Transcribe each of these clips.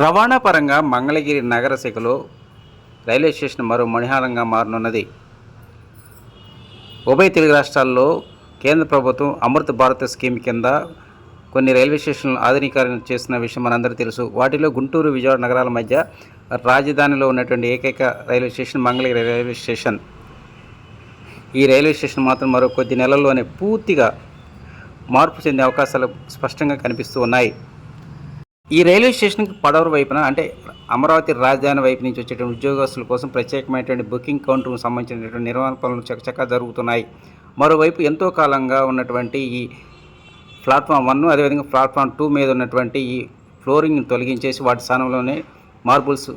రవాణా పరంగా మంగళగిరి నగర శాఖలో రైల్వే స్టేషన్ మరో మణిహారంగా మారనున్నది. ఉభయ తెలుగు రాష్ట్రాల్లో కేంద్ర ప్రభుత్వం అమృత్ భారత్ స్కీమ్ కింద కొన్ని రైల్వే స్టేషన్లను ఆధునీకరణ చేసిన విషయం మనందరికీ తెలుసు. వాటిలో గుంటూరు విజయవాడ నగరాల మధ్య రాజధానిలో ఉన్నటువంటి ఏకైక railway station Mangalagiri railway station. ఈ రైల్వే స్టేషన్ మాత్రం మరో కొద్ది నెలల్లోనే పూర్తిగా మార్పు చెందే అవకాశాలు స్పష్టంగా కనిపిస్తూ ఉన్నాయి. ఈ రైల్వే స్టేషన్కి పడవర వైపున అంటే అమరావతి రాజధాని వైపు నుంచి వచ్చేటువంటి ఉద్యోగస్తుల కోసం ప్రత్యేకమైనటువంటి బుకింగ్ కౌంటర్కు సంబంధించినటువంటి నిర్మాణ పనులు చకచకా జరుగుతున్నాయి. మరోవైపు ఎంతో కాలంగా ఉన్నటువంటి ఈ ప్లాట్ఫామ్ వన్ అదేవిధంగా ప్లాట్ఫామ్ టూ మీద ఉన్నటువంటి ఈ ఫ్లోరింగ్ని తొలగించేసి వాటి స్థానంలోనే మార్బుల్స్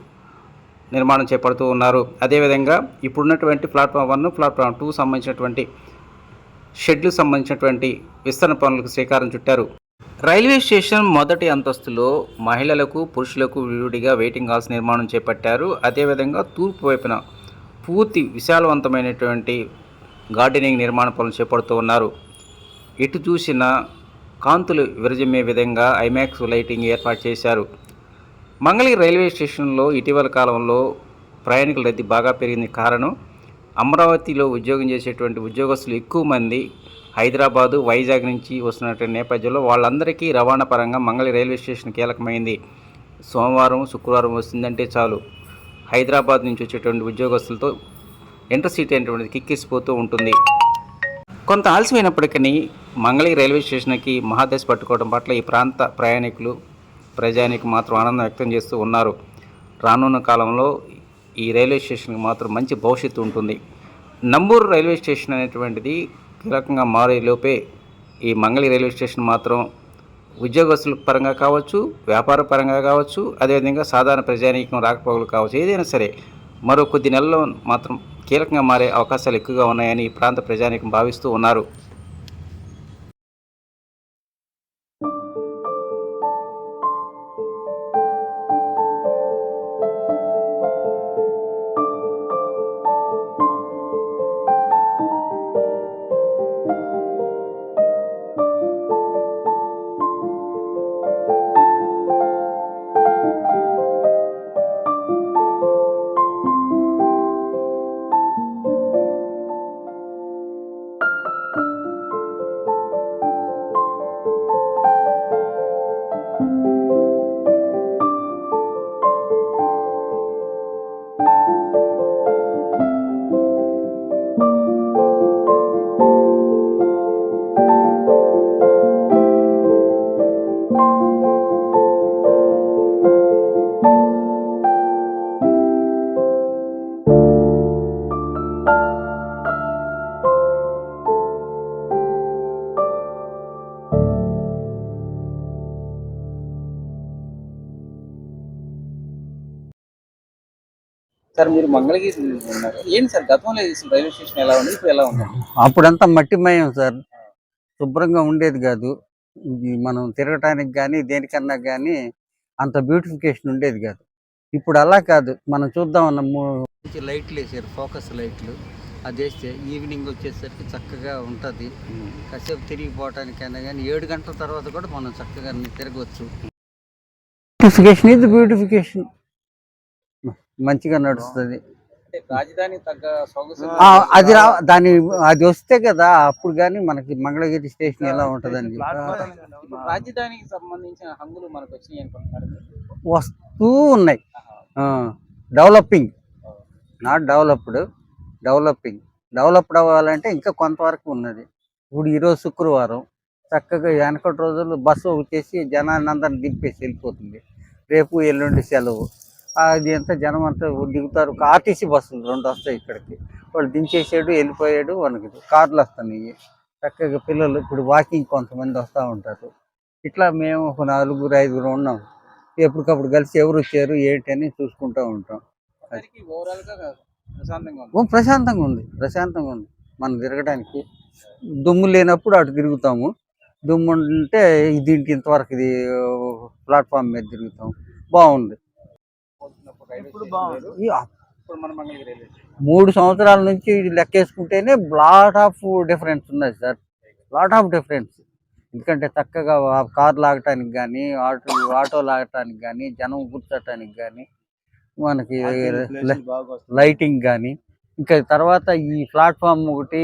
నిర్మాణం చేపడుతూ ఉన్నారు. అదేవిధంగా ఇప్పుడున్నటువంటి ప్లాట్ఫామ్ వన్ ప్లాట్ఫామ్ టూ సంబంధించినటువంటి షెడ్లు సంబంధించినటువంటి విస్తరణ పనులకు శ్రీకారం చుట్టారు. రైల్వే స్టేషన్ మొదటి అంతస్తులో మహిళలకు పురుషులకు విడివిడిగా వెయిటింగ్ హాల్స్ నిర్మాణం చేపట్టారు. అదేవిధంగా తూర్పు వైపున పూర్తి విశాలవంతమైనటువంటి గార్డెనింగ్ నిర్మాణ పనులు చేపడుతూ ఉన్నారు. ఎటు చూసిన కాంతులు విరజమ్మే విధంగా ఐమాక్స్ లైటింగ్ ఏర్పాటు చేశారు. మంగళగిరి రైల్వే స్టేషన్లో ఇటీవల కాలంలో ప్రయాణికుల రద్దీ బాగా పెరిగింది కారణం అమరావతిలో ఉద్యోగం చేసేటువంటి ఉద్యోగస్తులు ఎక్కువ మంది హైదరాబాదు వైజాగ్ నుంచి వస్తున్నటువంటి నేపథ్యంలో వాళ్ళందరికీ రవాణా పరంగా మంగళి రైల్వే స్టేషన్ కీలకమైంది. సోమవారం శుక్రవారం వస్తుందంటే చాలు. హైదరాబాద్ నుంచి వచ్చేటువంటి ఉద్యోగస్తులతో ఇంటర్సిటీ అనేటువంటిది కిక్కిసిపోతూ ఉంటుంది. కొంత ఆలస్యమైనప్పటికీ మంగళగిరి రైల్వే స్టేషన్కి మహాదశ పట్టుకోవడం పట్ల ఈ ప్రాంత ప్రయాణికులు ప్రజానికి మాత్రం ఆనందం వ్యక్తం చేస్తూ ఉన్నారు. రానున్న కాలంలో ఈ రైల్వే స్టేషన్కి మాత్రం మంచి భవిష్యత్తు ఉంటుంది. నంబూరు రైల్వే స్టేషన్ అనేటువంటిది కీలకంగా మారే లోపే ఈ మంగళి రైల్వే స్టేషన్ మాత్రం ఉద్యోగస్తుల పరంగా కావచ్చు వ్యాపార పరంగా కావచ్చు అదేవిధంగా సాధారణ ప్రజానీకం రాకపోకలు కావచ్చు ఏదైనా సరే మరో కొద్ది నెలల్లో మాత్రం కీలకంగా మారే అవకాశాలు ఎక్కువగా ఉన్నాయని ఈ ప్రాంత ప్రజానీకం భావిస్తూ ఉన్నారు. సార్ మీరు మంగళగిరి ఉన్నారు. ఏంటి సార్ గతంలో రైల్వే స్టేషన్ ఎలా ఉంది? ఇప్పుడు ఎలా ఉంది? అప్పుడంతా మట్టిమయం సార్. శుభ్రంగా ఉండేది కాదు. మనం తిరగటానికి కానీ దేనికన్నా కానీ అంత బ్యూటిఫికేషన్ ఉండేది కాదు. ఇప్పుడు అలా కాదు. మనం చూద్దాం అన్న లైట్లు వేసారు ఫోకస్ లైట్లు. అది వేస్తే ఈవినింగ్ వచ్చేసరికి చక్కగా ఉంటుంది. కాసేపు తిరిగిపోవటానికైనా కానీ ఏడు గంటల తర్వాత కూడా మనం చక్కగా తిరగవచ్చు బ్యూటిఫికేషన్ ఇది బ్యూటిఫికేషన్ మంచిగా నడుస్తుంది. అది రా దాని అది వస్తే కదా అప్పుడు కానీ మనకి మంగళగిరి స్టేషన్ ఎలా ఉంటుందని ఇప్పుడు రాజధానికి సంబంధించిన హంగులు మనకు వచ్చినాయి వస్తూ ఉన్నాయి. Developing. Not developed developing. Developed అవ్వాలంటే ఇంకా కొంతవరకు ఉన్నది. ఇప్పుడు ఈరోజు శుక్రవారం చక్కగా వెనకటి రోజులు బస్సు వచ్చేసి జనాన్ని అందరిని దింపేసి వెళ్ళిపోతుంది. రేపు ఎల్లుండి సెలవు. అది అంతా జనం అంతా దిగుతారు? ఆర్టీసీ బస్సులు రెండు వస్తాయి ఇక్కడికి. వాళ్ళు దించేసాడు వెళ్ళిపోయాడు మనకి. కార్లు వస్తున్నాయి. చక్కగా పిల్లలు ఇప్పుడు వాకింగ్ కొంతమంది వస్తూ ఉంటారు. ఇట్లా మేము ఒక నలుగురు ఐదుగురు ఉన్నాం. ఎప్పటికప్పుడు కలిసి ఎవరు వచ్చారు ఏంటి అని చూసుకుంటూ ఉంటాం. ప్రశాంతంగా ఉంది. ప్రశాంతంగా ఉంది. మనం తిరగడానికి దుమ్ము లేనప్పుడు అటు తిరుగుతాము. దుమ్ము ఉంటే దీనికి ఇంతవరకు ఇది ప్లాట్ఫామ్ మీద తిరుగుతాం. బాగుంది ఇప్పుడు బాగుంది ఈ ఇప్పుడు మన మంగళగిరి రైల్వే స్టేషన్ మూడు సంవత్సరాల నుంచి లెక్కేసుకుంటేనే లాట్ ఆఫ్ డిఫరెన్స్ ఉన్నది సార్. లాట్ ఆఫ్ డిఫరెన్స్ ఎందుకంటే చక్కగా కార్ లాగటానికి కానీ ఆటో ఆటో లాగటానికి కానీ జనం కూర్చోటానికి కానీ మనకి లైటింగ్ కానీ ఇంకా తర్వాత ఈ ప్లాట్ఫామ్ ఒకటి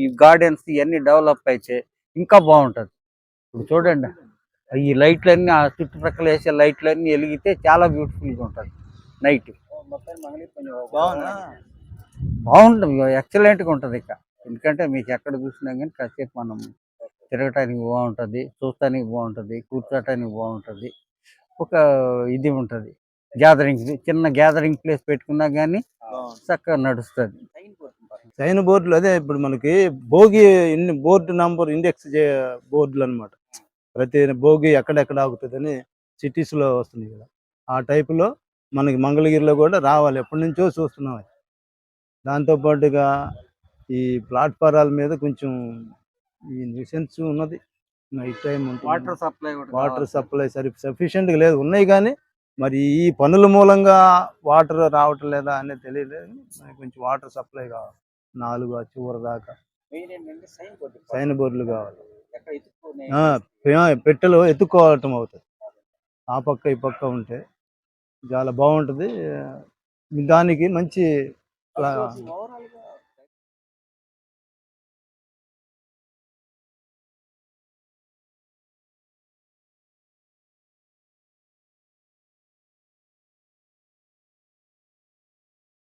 ఈ గార్డెన్స్ ఇవన్నీ డెవలప్ అయితే ఇంకా బాగుంటుంది. ఇప్పుడు చూడండి. ఈ లైట్లన్నీ ఆ చుట్టుప్రక్కల వేసే లైట్లన్నీ వెలిగితే చాలా బ్యూటిఫుల్గా ఉంటుంది. నైట్ బాగుంటుంది. ఎక్సలెంట్గా ఉంటుంది ఇక. ఎందుకంటే మీకు ఎక్కడ చూసినా కానీ కాసేపు మనం తిరగటానికి బాగుంటుంది చూడటానికి బాగుంటుంది కూర్చోటానికి బాగుంటుంది. ఒక ఇది ఉంటుంది. గ్యాదరింగ్ చిన్న గ్యాదరింగ్ ప్లేస్ పెట్టుకున్నా కానీ చక్కగా నడుస్తుంది. సైన్ బోర్డులు అదే ఇప్పుడు మనకి భోగి ఇన్ని బోర్డు నంబర్ ఇండెక్స్ బోర్డులు అన్నమాట. ప్రతి భోగి ఎక్కడెక్కడ ఆగుతుందని cities లో వస్తుంది కదా! ఆ టైపులో మనకి మంగళగిరిలో కూడా రావాలి. ఎప్పటి నుంచో చూస్తున్నాం అది. దాంతో పాటుగా ఈ ప్లాట్ఫారాల మీద కొంచెం ఈ న్యూసెన్స్ ఉన్నది. Night time water supply water supply సరి సఫిషియెంట్గా లేదు. ఉన్నాయి కానీ మరి ఈ పనుల మూలంగా వాటర్ రావటం లేదా అనేది తెలియలేదు కొంచెం వాటర్ సప్లై కావాలి. నాలుగు చివరి దాకా. సైన్ బోర్డులు కావాలి. పెట్టెలు ఎత్తుకోవటం అవుతుంది. ఆ పక్క ఈ పక్క ఉంటే చాలా బాగుంటుంది. దానికి మంచి